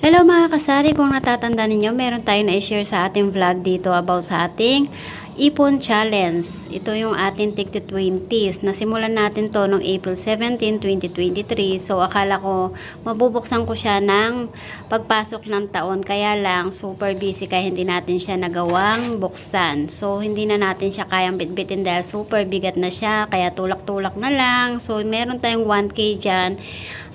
Hello mga kasari, kung natatanda ninyo, meron tayo na i-share sa ating vlog dito about sa ating Ipon Challenge. Ito yung ating Take to 20s. Nasimulan natin to noong April 17, 2023. So akala ko mabubuksan ko siya ng pagpasok ng taon. Kaya lang super busy kaya hindi natin siya nagawang buksan. So hindi na natin siya kayang bitbitin dahil super bigat na siya. Kaya tulak-tulak na lang. So meron tayong 1K dyan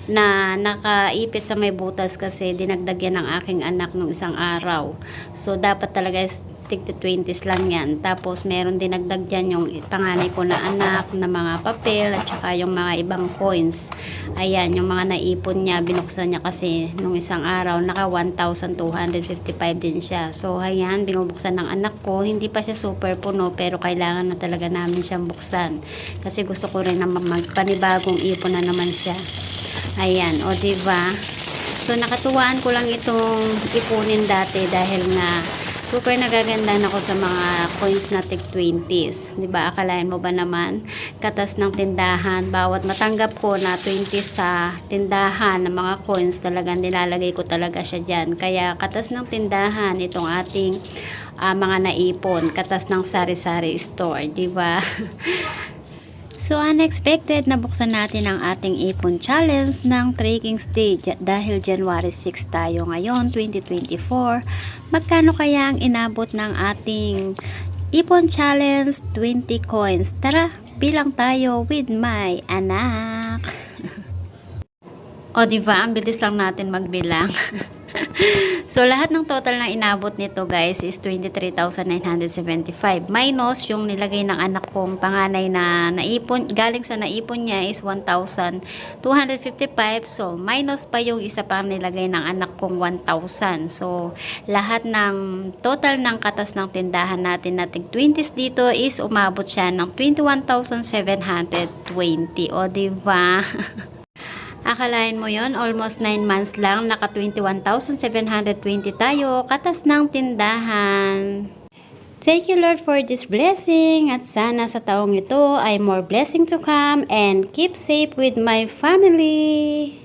na nakaipit sa may butas kasi dinagdag yan ng aking anak nung isang araw. So, dapat talaga tig to 20s lang yan. Tapos, meron dinagdag dyan yung panganay ko na anak na mga papel at saka yung mga ibang coins. Ayan, yung mga naipon niya, binuksan niya kasi nung isang araw, naka 1,255 din siya. So, ayan, binubuksan ng anak ko. Hindi pa siya super puno pero kailangan na talaga namin siyang buksan. Kasi gusto ko rin na magpanibagong ipon na naman siya. Ayan, o diba? So nakatuwaan ko lang itong ipunin dati dahil nga super nagagandahan ako sa mga coins na tig 20s. 'Di ba? Akalain mo ba naman katas ng tindahan, bawat matanggap ko na 20 sa tindahan ng mga coins, talagang nilalagay ko talaga siya diyan. Kaya katas ng tindahan itong ating ah, mga naipon, katas ng sari-sari store, ba? So, unexpected na buksan natin ang ating ipon challenge ng tracking stage dahil January 6 tayo ngayon, 2024. Magkano kaya ang inabot ng ating ipon challenge 20 coins? Tara, bilang tayo with my anak. o, diba? Ang bilis lang natin magbilang. so, lahat ng total na inabot nito guys is 23,975 minus yung nilagay ng anak kong panganay na naipon, galing sa naipon niya is 1,255 so minus pa yung isa pang nilagay ng anak kong 1,000 so lahat ng total ng katas ng tindahan natin nating 20s dito is umabot siya ng 21,720 o diba? Akalain mo yon almost 9 months lang, naka 21,720 tayo, katas ng tindahan. Thank you Lord for this blessing at sana sa taong ito ay more blessing to come and keep safe with my family.